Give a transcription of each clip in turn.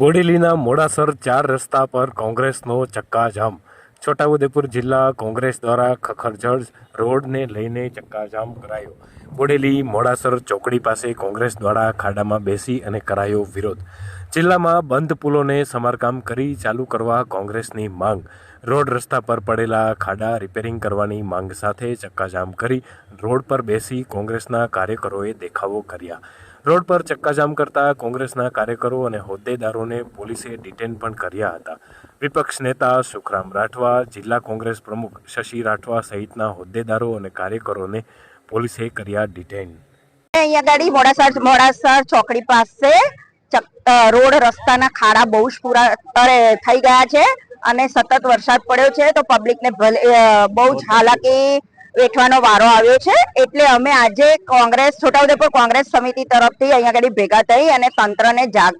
બોડેલીના મોડાસર ચાર રસ્તા પર કોંગ્રેસનો ચક્કાજામ. છોટાઉદેપુર જિલ્લા કોંગ્રેસ દ્વારા ખખરજળ રોડને લઈને ચક્કાજામ કરાયો. બોડેલી, મોડાસર ચોકડી પાસે કોંગ્રેસ દ્વારા ખાડામાં બેસી અને કરાયો વિરોધ. જિલ્લામાં બંધ પુલોને સમારકામ કરી ચાલુ કરવા કોંગ્રેસની માંગ. રોડ રસ્તા પર પડેલા ખાડા રિપેરિંગ કરવાની માંગ સાથે ચક્કાજામ કરી રોડ પર બેસી કોંગ્રેસના કાર્યકરોએ દેખાવો કર્યા. રોડ પર ચક્કાજામ કરતા કોંગ્રેસના કાર્યકરો અને હોદ્દેદારોને પોલીસે ડિટેન પણ કર્યા હતા. વિપક્ષ નેતા સુખરામ રાઠવા, જિલ્લા કોંગ્રેસ પ્રમુખ શશી રાઠવા સહિતના હોદ્દેદારો અને કાર્યકરોને પોલીસે કર્યા ડિટેન અહીંયા ગાડી મોડાસર મોડાસર ચોકડી પાસે રોડ રસ્તાના ખાડા બહુ જ પૂરા અરે થઈ ગયા છે અને સતત વરસાદ પડ્યો છે તો પબ્લિકને ભલે બહુ જ હાલાકી વેઠવાનો વારો આવ્યો છે એટલે અમે આજે કોંગ્રેસ છોટાઉદેપુર કોંગ્રેસ સમિતિ તરફથી અહીંયા આગળ ભેગા થઈ અને તંત્રને જાગ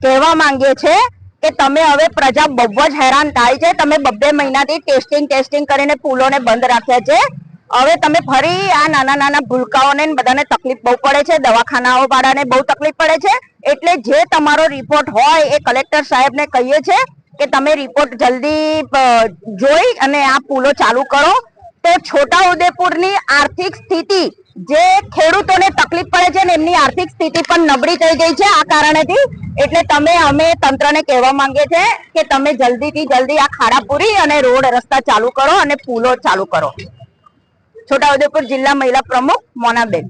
કહેવા માંગીએ છે કે તમે હવે પ્રજા બહુ જ હેરાન થાય છે. તમે બબ્બે મહિનાથી ટેસ્ટિંગ ટેસ્ટિંગ કરીને પુલોને બંધ રાખ્યા છે. હવે તમે ફરી આ નાના નાના ભૂલકાઓને બધાને તકલીફ બહુ પડે છે. દવાખાનાઓ વાળાને બહુ તકલીફ પડે છે. એટલે જે તમારો રિપોર્ટ હોય એ કલેક્ટર સાહેબને કહીએ છે કે તમે રિપોર્ટ જલ્દી જોઈ અને આ પુલો ચાલુ કરો. તો છોટા ઉદેપુરની આર્થિક સ્થિતિ જે ખેડૂતોને તકલીફ પડે છે ને એમની આર્થિક સ્થિતિ પણ નબળી થઈ ગઈ છે આ કારણેથી. એટલે તમે અમે તંત્રને કહેવા માંગીએ છે કે તમે જલ્દીથી જલ્દી આ ખાડા પૂરી અને રોડ રસ્તા ચાલુ કરો અને પુલો ચાલુ કરો. છોટાઉદેપુર જિલ્લા મહિલા પ્રમુખ મોનાબેન.